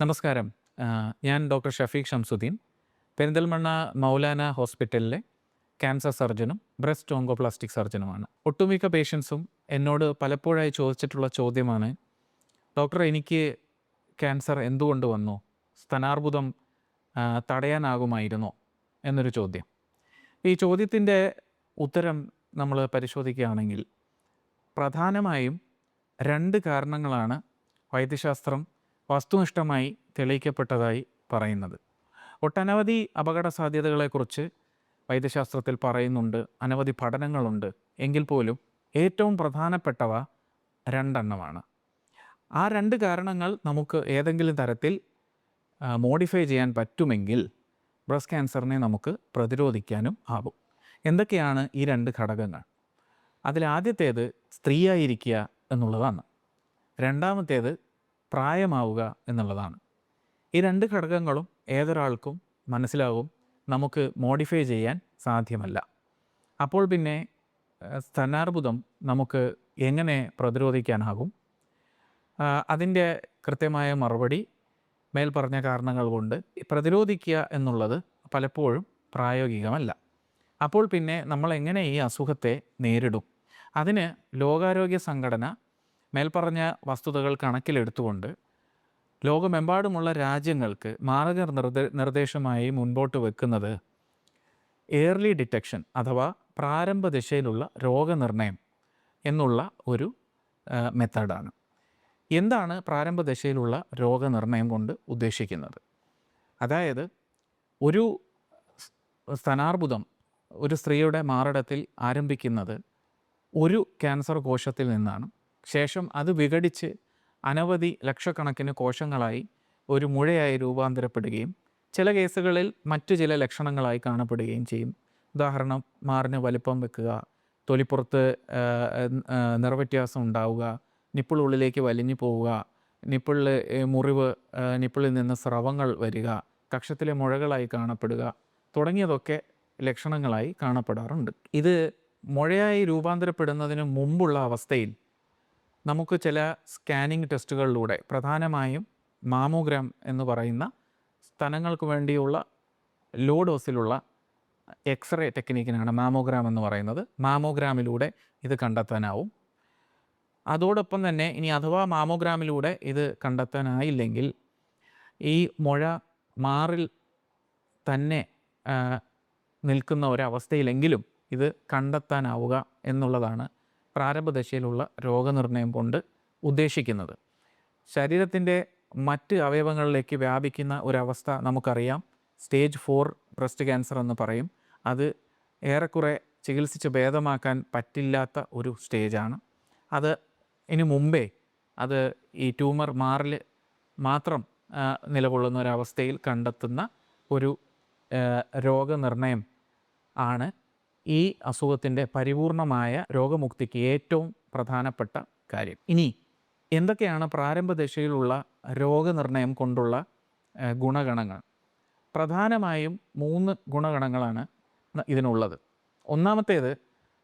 നമസ്കാരം. ഞാൻ ഡോക്ടർ ഷഫീഖ് ഷംസുദ്ദീൻ പെരിന്തൽമണ്ണ മൗലാന ഹോസ്പിറ്റലിലെ ക്യാൻസർ സർജനും ബ്രസ്റ്റ് ഓങ്കോപ്ലാസ്റ്റിക് സർജനുമാണ്. ഒട്ടുമിക്ക പേഷ്യൻസും എന്നോട് പലപ്പോഴായി ചോദിച്ചിട്ടുള്ള ചോദ്യമാണ് ഡോക്ടർ എനിക്ക് ക്യാൻസർ എന്തുകൊണ്ട് വന്നു? സ്തനാർബുദം തടയാനാകുമായിരുന്നോ? എന്നൊരു ചോദ്യം. ഈ ചോദ്യത്തിന്റെ ഉത്തരം നമ്മൾ പരിശോധിക്കുകയാണെങ്കിൽ പ്രധാനമായും രണ്ട് കാരണങ്ങളാണ് വൈദ്യശാസ്ത്രം വസ്തുനിഷ്ഠമായി തെളിയിക്കപ്പെട്ടതായി പറയുന്നത്. ഒട്ടനവധി അപകട സാധ്യതകളെക്കുറിച്ച് വൈദ്യശാസ്ത്രത്തിൽ പറയുന്നുണ്ട് അനവധി പഠനങ്ങളുണ്ട്. എങ്കിൽ പോലും ഏറ്റവും പ്രധാനപ്പെട്ടവ രണ്ടെണ്ണമാണ്. ആ രണ്ട് കാരണങ്ങൾ നമുക്ക് ഏതെങ്കിലും തരത്തിൽ മോഡിഫൈ ചെയ്യാൻ പറ്റുമെങ്കിൽ ബ്രസ്റ്റ് ക്യാൻസറിനെ നമുക്ക് പ്രതിരോധിക്കാനും ആകും. എന്തൊക്കെയാണ് ഈ രണ്ട് ഘടകങ്ങൾ? അതിലാദ്യത്തേത് സ്ത്രീയായിരിക്കുക എന്നുള്ളതാണ്. രണ്ടാമത്തേത് പ്രായമാവുക എന്നുള്ളതാണ്. ഈ രണ്ട് ഘടകങ്ങളും ഏതൊരാൾക്കും മനസ്സിലാവും നമുക്ക് മോഡിഫൈ ചെയ്യാൻ സാധ്യമല്ല. അപ്പോൾ പിന്നെ സ്തനാർബുദം നമുക്ക് എങ്ങനെ പ്രതിരോധിക്കാനാകും? അതിന്റെ കൃത്യമായ മറുപടി മേൽപ്പറഞ്ഞ കാരണങ്ങൾ കൊണ്ട് പ്രതിരോധിക്കുക എന്നുള്ളത് പലപ്പോഴും പ്രായോഗികമല്ല. അപ്പോൾ പിന്നെ നമ്മൾ എങ്ങനെ ഈ അസുഖത്തെ നേരിടും? അതിന് ലോകാരോഗ്യ സംഘടന മേൽപ്പറഞ്ഞ വസ്തുതകൾ കണക്കിലെടുത്തുകൊണ്ട് ലോകമെമ്പാടുമുള്ള രാജ്യങ്ങൾക്ക് മാർഗ നിർദ്ദേ നിർദ്ദേശമായി മുൻപോട്ട് വെക്കുന്നത് ഏർലി ഡിറ്റക്ഷൻ അഥവാ പ്രാരംഭ ദിശയിലുള്ള രോഗനിർണയം എന്നുള്ള ഒരു മെത്തേഡാണ്. എന്താണ് പ്രാരംഭ ദശയിലുള്ള രോഗനിർണയം കൊണ്ട് ഉദ്ദേശിക്കുന്നത്? അതായത് ഒരു സ്തനാർബുദം ഒരു സ്ത്രീയുടെ മാറിടത്തിൽ ആരംഭിക്കുന്നത് ഒരു ക്യാൻസർ കോശത്തിൽ നിന്നാണ്. ശേഷം അത് വിഘടിച്ച് അനവധി ലക്ഷക്കണക്കിന് കോശങ്ങളായി ഒരു മുഴയായി രൂപാന്തരപ്പെടുകയും ചില കേസുകളിൽ മറ്റു ചില ലക്ഷണങ്ങളായി കാണപ്പെടുകയും ചെയ്യും. ഉദാഹരണം മാറിന് വലിപ്പം വെക്കുക തൊലിപ്പുറത്ത് നിറവ്യത്യാസം ഉണ്ടാവുക നിപ്പിൾ ഉള്ളിലേക്ക് വലിഞ്ഞു പോവുക നിപ്പിളിൽ മുറിവ് നിപ്പിളിൽ നിന്ന് സ്രവങ്ങൾ വരിക കക്ഷത്തിലെ മുഴകളായി കാണപ്പെടുക തുടങ്ങിയതൊക്കെ ലക്ഷണങ്ങളായി കാണപ്പെടാറുണ്ട്. ഇത് മുഴയായി രൂപാന്തരപ്പെടുന്നതിന് മുമ്പുള്ള അവസ്ഥയിൽ നമുക്ക് ചില സ്കാനിങ് ടെസ്റ്റുകളിലൂടെ പ്രധാനമായും മാമോഗ്രാം എന്ന് പറയുന്ന സ്ഥലങ്ങൾക്ക് വേണ്ടിയുള്ള ലോ ഡോസിലുള്ള എക്സ്റേ ടെക്നിക്കിനാണ് മാമോഗ്രാം എന്ന് പറയുന്നത്. മാമോഗ്രാമിലൂടെ ഇത് കണ്ടെത്താനാവും. അതോടൊപ്പം തന്നെ ഇനി അഥവാ മാമോഗ്രാമിലൂടെ ഇത് കണ്ടെത്താനായില്ലെങ്കിൽ ഈ മുഴ മാറിൽ തന്നെ നിൽക്കുന്ന ഒരവസ്ഥയിലെങ്കിലും ഇത് കണ്ടെത്താനാവുക എന്നുള്ളതാണ് പ്രാരംഭദശയിലുള്ള രോഗനിർണയം കൊണ്ട് ഉദ്ദേശിക്കുന്നത്. ശരീരത്തിന്റെ മറ്റ് അവയവങ്ങളിലേക്ക് വ്യാപിക്കുന്ന ഒരവസ്ഥ നമുക്കറിയാം. സ്റ്റേജ് ഫോർ ബ്രസ്റ്റ് ക്യാൻസർ എന്ന് പറയും. അത് ഏറെക്കുറെ ചികിത്സിച്ച് ഭേദമാക്കാൻ പറ്റില്ലാത്ത ഒരു സ്റ്റേജാണ്. അത് ഇനി മുമ്പേ അത് ഈ ട്യൂമർ മാറിൽ മാത്രം നിലകൊള്ളുന്ന ഒരവസ്ഥയിൽ കണ്ടെത്തുന്ന ഒരു രോഗനിർണയം ആണ്. ഈ അസുഖത്തിന്റെ പരിപൂർണമായ രോഗമുക്തിക്ക് ഏറ്റവും പ്രധാനപ്പെട്ട കാര്യം. ഇനി എന്തൊക്കെയാണ് പ്രാരംഭ ദശയിലുള്ള രോഗനിർണയം കൊണ്ടുള്ള ഗുണഗണങ്ങൾ? പ്രധാനമായും മൂന്ന് ഗുണഗണങ്ങളാണ് ഇതിനുള്ളത്. ഒന്നാമത്തേത്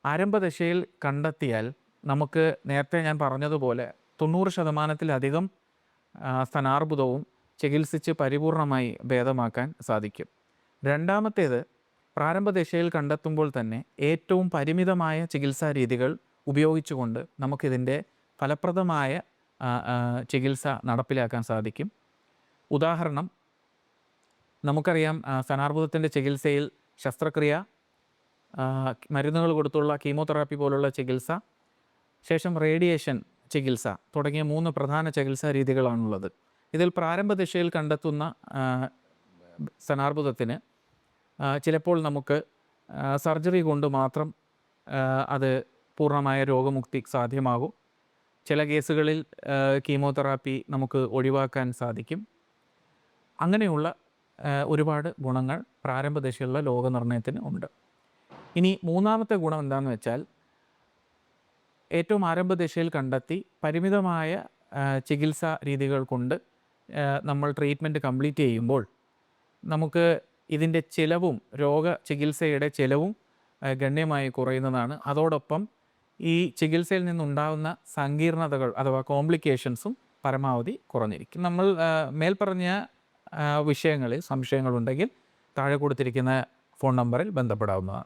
ആരംഭദശയിൽ കണ്ടെത്തിയാൽ നമുക്ക് നേരത്തെ ഞാൻ പറഞ്ഞതുപോലെ തൊണ്ണൂറ് ശതമാനത്തിലധികം ആ, സ്തനാർബുദവും ചികിത്സിച്ച് പരിപൂർണമായി ഭേദമാക്കാൻ സാധിക്കും. രണ്ടാമത്തേത് പ്രാരംഭദശയിൽ കണ്ടെത്തുമ്പോൾ തന്നെ ഏറ്റവും പരിമിതമായ ചികിത്സാ രീതികൾ ഉപയോഗിച്ചുകൊണ്ട് നമുക്കിതിന്റെ ഫലപ്രദമായ ചികിത്സ നടപ്പിലാക്കാൻ സാധിക്കും. ഉദാഹരണം നമുക്കറിയാം സ്ഥനാർബുദത്തിന്റെ ചികിത്സയിൽ ശസ്ത്രക്രിയ മരുന്നുകൾ കൊടുത്തുള്ള കീമോതെറാപ്പി പോലുള്ള ചികിത്സ ശേഷം റേഡിയേഷൻ ചികിത്സ തുടങ്ങിയ മൂന്ന് പ്രധാന ചികിത്സാ രീതികളാണുള്ളത്. ഇതിൽ പ്രാരംഭ ദിശയിൽ കണ്ടെത്തുന്ന സ്തനാർബുദത്തിന് ചിലപ്പോൾ നമുക്ക് സർജറി കൊണ്ട് മാത്രം അത് പൂർണമായ രോഗമുക്തി സാധ്യമാകും. ചില കേസുകളിൽ കീമോതെറാപ്പി നമുക്ക് ഒഴിവാക്കാൻ സാധിക്കും. അങ്ങനെയുള്ള ഒരുപാട് ഗുണങ്ങൾ പ്രാരംഭദശയിലുള്ള രോഗനിർണയത്തിന് ഉണ്ട്. ഇനി മൂന്നാമത്തെ ഗുണം എന്താണെന്ന് വെച്ചാൽ ഏറ്റവും ആരംഭദശയിൽ കണ്ടെത്തി പരിമിതമായ ചികിത്സാ രീതികൾ കൊണ്ട് നമ്മൾ ട്രീറ്റ്മെന്റ് കംപ്ലീറ്റ് ചെയ്യുമ്പോൾ നമുക്ക് ഇതിന്റെ ചിലവും രോഗ ചികിത്സയുടെ ചിലവും ഗണ്യമായി കുറയുന്നതാണ്. അതോടൊപ്പം ഈ ചികിത്സയിൽ നിന്നുണ്ടാകുന്ന സങ്കീർണതകൾ അഥവാ കോംപ്ലിക്കേഷൻസും പരമാവധി കുറഞ്ഞിരിക്കും. നമ്മൾ മേൽപ്പറഞ്ഞ വിഷയങ്ങളിൽ സംശയങ്ങളുണ്ടെങ്കിൽ താഴെ കൊടുത്തിരിക്കുന്ന ഫോൺ നമ്പറിൽ ബന്ധപ്പെടാവുന്നതാണ്.